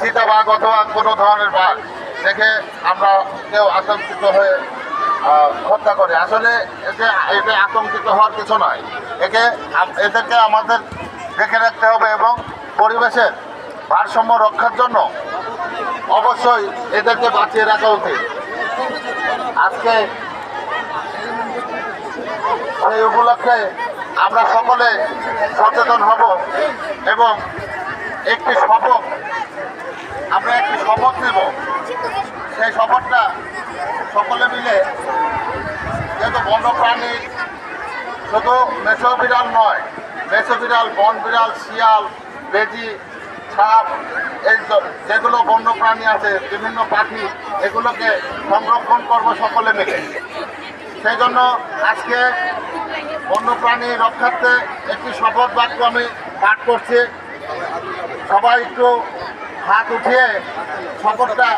চিতাবাঘ অথবা কোনো ধরনের বাঘ দেখে আমরা কেউ আতঙ্কিত হয়ে হত্যা করে। আসলে এতে এতে আতঙ্কিত হওয়ার কিছু নয় একে এদেরকে আমাদের দেখে রাখতে হবে এবং পরিবেশের ভারসাম্য রক্ষার জন্য অবশ্যই এদেরকে বাঁচিয়ে রাখা উচিত। আজকে সেই উপলক্ষে আমরা সকলে সচেতন হব এবং একটি শপথ আমরা একটি শপথ নেব সেই শপথটা সকলে মিলে যেহেতু বন্যপ্রাণী শুধু মেছো বিড়াল নয় মেছো বিড়াল, বন বিড়াল, শিয়াল, বেজি, সাপ, এই যেগুলো বন্যপ্রাণী আছে, বিভিন্ন পাখি, এগুলোকে সংরক্ষণ করব সকলে মিলে। সেই জন্য আজকে বন্যপ্রাণী রক্ষার্থে একটি শপথ বাক্য আমি পাঠ করছি। সবাই একটু হাত উঠিয়ে শপথটা